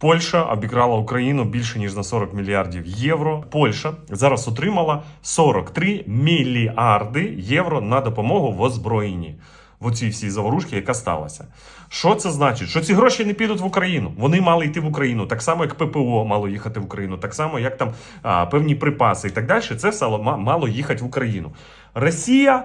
Польща обікрала Україну більше ніж на 40 мільярдів євро. Польща зараз отримала 43 мільярди євро на допомогу в озброєнні. В оцій всій заворушці, яка сталася. Що це значить? Що ці гроші не підуть в Україну? Вони мали йти в Україну, так само як ППО мало їхати в Україну, так само як там а, певні припаси і так далі. Це все мало їхати в Україну. Росія.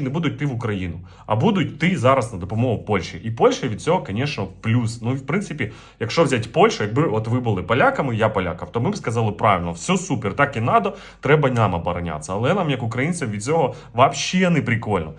не будуть йти в Україну, а будуть йти зараз на допомогу Польщі. І Польща від цього, звісно, плюс. Ну і в принципі, якщо взяти Польщу, якби от ви були поляками, я полякав, то ми б сказали правильно, все супер, так і надо, треба нам оборонятися. Але нам, як українцям, від цього взагалі не прикольно.